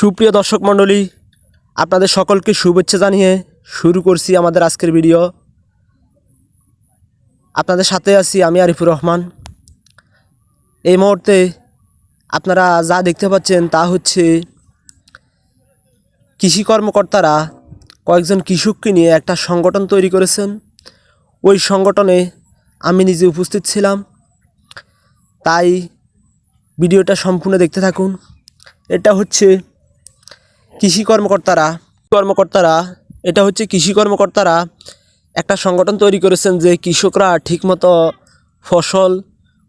সুপ্রিয় দর্শক মণ্ডলী, আপনাদের সকলকে শুভেচ্ছা জানিয়ে শুরু করছি আমাদের আজকের ভিডিও। আপনাদের সাথে আছি আমি আরিফুর রহমান। এই মুহূর্তে আপনারা যা দেখতে পাচ্ছেন তা হচ্ছে কৃষি কর্মকর্তারা কয়েকজন কৃষককে নিয়ে একটা সংগঠন তৈরি করেছেন। ওই সংগঠনে আমি নিজে উপস্থিত ছিলাম। তাই ভিডিওটা সম্পূর্ণ দেখতে থাকুন। এটা হচ্ছে কৃষি কর্মকর্তারা কর্মকর্তারা, এটা হচ্ছে কৃষি কর্মকর্তারা একটা সংগঠন তৈরি করেছেন যে কৃষকরা ঠিকমতো ফসল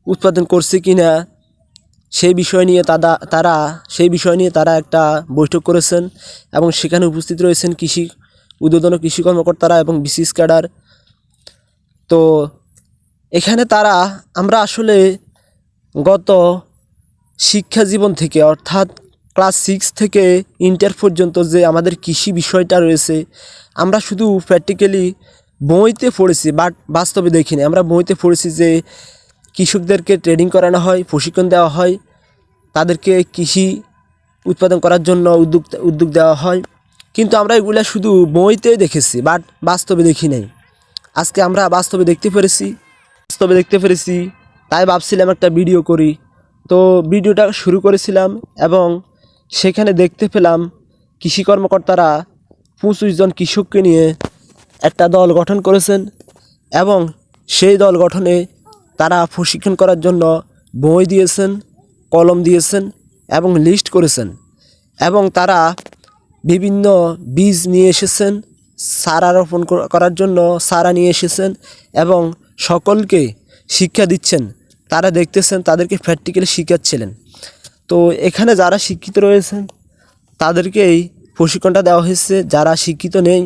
উৎপাদন করছে কি না সেই বিষয় নিয়ে তারা তারা, সেই বিষয় নিয়ে তারা একটা বৈঠক করেছেন এবং সেখানে উপস্থিত রয়েছেন কৃষি উদ্বোধন কৃষি কর্মকর্তারা এবং বিসিস ক্যাডার। তো এখানে তারা, আমরা আসলে গত শিক্ষা জীবন থেকে অর্থাৎ ক্লাস সিক্স থেকে ইন্টার পর্যন্ত যে আমাদের কৃষি বিষয়টা রয়েছে, আমরা শুধু প্র্যাকটিক্যালি বইতে পড়েছি, বাট বাস্তবে দেখিনি। আমরা বইতে পড়েছি যে কৃষকদেরকে ট্রেনিং করানো হয়, প্রশিক্ষণ দেওয়া হয়, তাদেরকে কৃষি উৎপাদন করার জন্য উদ্যোগ উদ্যোগ দেওয়া হয়। কিন্তু আমরা এগুলা শুধু বইতে দেখেছি, বাট বাস্তবে দেখি নাই। আজকে আমরা বাস্তবে দেখতে পেরেছি, বাস্তবে দেখতে পেরেছি, তাই ভাবছিলাম একটা ভিডিও করি। তো ভিডিওটা শুরু করেছিলাম এবং সেখানে দেখতে পেলাম কৃষি কর্মকর্তারা পঁচিশ জন কৃষককে নিয়ে একটা দল গঠন করেছেন এবং সেই দল গঠনে তারা প্রশিক্ষণ করার জন্য বই দিয়েছেন, কলম দিয়েছেন এবং লিস্ট করেছেন এবং তারা বিভিন্ন বীজ নিয়ে এসেছেন, সারা রোপণ করার জন্য সারা নিয়ে এসেছেন এবং সকলকে শিক্ষা দিচ্ছেন। তারা দেখতেছেন তাদেরকে প্র্যাকটিক্যালি শিখাচ্ছিলেন। তো এখানে যারা শিক্ষিত রয়েছেন তাদেরকেই প্রশিক্ষণটা দেওয়া হয়েছে। যারা শিক্ষিত নেই,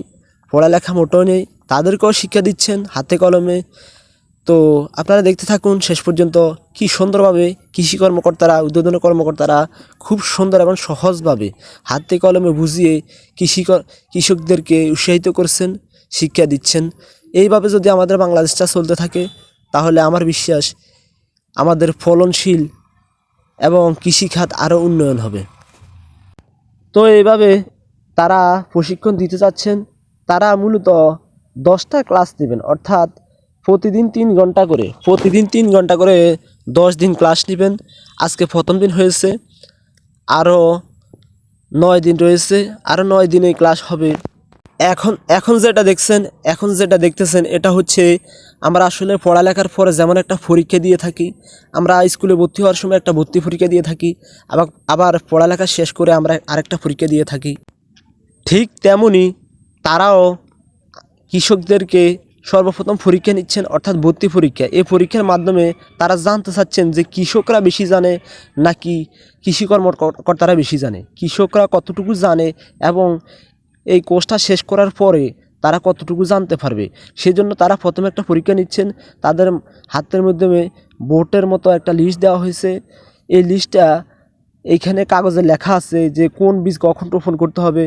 পড়ালেখা মোটেও নেই, তাদেরকেও শিক্ষা দিচ্ছেন হাতে কলমে। তো আপনারা দেখতে থাকুন শেষ পর্যন্ত কি সুন্দরভাবে কৃষি কর্মকর্তারা, উদ্বোধন কর্মকর্তারা খুব সুন্দর এবং সহজভাবে হাতে কলমে বুঝিয়ে কৃষি কৃষকদেরকে উৎসাহিত করছেন, শিক্ষা দিচ্ছেন। এইভাবে যদি আমাদের বাংলাদেশটা চলতে থাকে, তাহলে আমার বিশ্বাস আমাদের ফলনশীল এবং কৃষিখাত আরও উন্নয়ন হবে। তো এইভাবে তারা প্রশিক্ষণ দিতে চাচ্ছেন। তারা মূলত দশটা ক্লাস নেবেন। অর্থাৎ প্রতিদিন তিন ঘণ্টা করে, প্রতিদিন তিন ঘণ্টা করে দশ দিন ক্লাস নেবেন। আজকে প্রথম দিন হয়েছে, আরও নয় দিন রয়েছে, আরও নয় দিনে ক্লাস হবে। এখন এখন যেটা দেখছেন, এখন যেটা দেখতেছেন, এটা হচ্ছে আমরা আসলে পড়ালেখার পরে যেমন একটা পরীক্ষা দিয়ে থাকি, আমরা স্কুলে ভর্তি হওয়ার সময় একটা ভর্তি পরীক্ষা দিয়ে থাকি, আবার আবার পড়ালেখা শেষ করে আমরা আরেকটা পরীক্ষা দিয়ে থাকি। ঠিক তেমনি তারাও কৃষকদেরকে সর্বপ্রথম পরীক্ষা নিচ্ছেন, অর্থাৎ ভর্তি পরীক্ষা। এই পরীক্ষার মাধ্যমে তারা জানতে চাচ্ছেন যে কৃষকরা বেশি জানে নাকি কৃষি কর্মকর্তারা বেশি জানে। কৃষকরা কতটুকু জানে এবং এই কোর্সটা শেষ করার পরে তারা কতটুকু জানতে পারবে? সেজন্য তারা প্রথমে একটা পরীক্ষা নিচ্ছেন। তাদের হাতের মাধ্যমে বোর্ডের মতো একটা লিস্ট দেওয়া হয়েছে। এই লিস্টটা এইখানে কাগজে লেখা আছে যে কোন বীজ কখন রোপণ করতে হবে,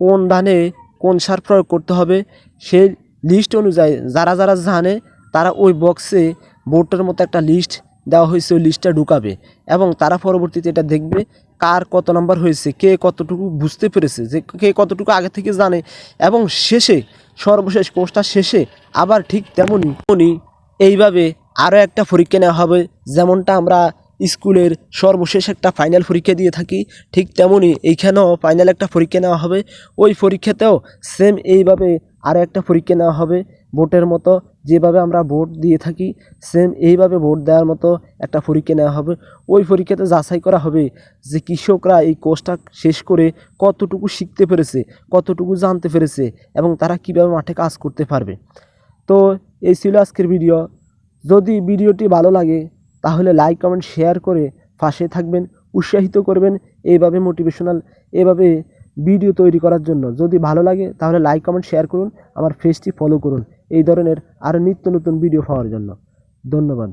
কোন ধানে কোন সার প্রয়োগ করতে হবে। সেই লিস্ট অনুযায়ী যারা যারা জানে তারা ওই বক্সে বোর্ডের মতো একটা লিস্ট দেওয়া হয়েছে ওই লিস্টটা ঢুকাবে এবং তারা পরবর্তীতে এটা দেখবে কার কত নাম্বার হয়েছে, কে কতটুকু বুঝতে পেরেছে, যে কে কতটুকু আগে থেকে জানে এবং শেষে, সর্বশেষ কোর্সটা শেষে আবার ঠিক তেমনই এইভাবে আরও একটা পরীক্ষা নেওয়া হবে। যেমনটা আমরা স্কুলের সর্বশেষ একটা ফাইনাল পরীক্ষা দিয়ে থাকি, ঠিক তেমনই এইখানেও ফাইনাল একটা পরীক্ষা নেওয়া হবে। ওই পরীক্ষাতেও সেম এইভাবে আরও একটা পরীক্ষা নেওয়া হবে। বোর্ডের মতো, যেভাবে আমরা ভোট দিয়ে থাকি সেম এইভাবে ভোট দেওয়ার মতো একটা পরীক্ষা নেওয়া হবে। ওই পরীক্ষাতে যাচাই করা হবে যে কৃষকরা এই কোর্সটা শেষ করে কতটুকু শিখতে পেরেছে, কতটুকু জানতে পেরেছে এবং তারা কীভাবে মাঠে কাজ করতে পারবে। তো এই ছিল আজকের ভিডিও। যদি ভিডিওটি ভালো লাগে, তাহলে লাইক কমেন্ট শেয়ার করে পাশে থাকবেন, উৎসাহিত করবেন। এইভাবে মোটিভেশনাল এভাবে ভিডিও তৈরি করার জন্য। যদি ভালো লাগে, তাহলে লাইক কমেন্ট শেয়ার করুন। আমার ফেসটি ফলো করুন। এই ধরনের আরও নিত্য নতুন ভিডিও পাওয়ার জন্য। ধন্যবাদ।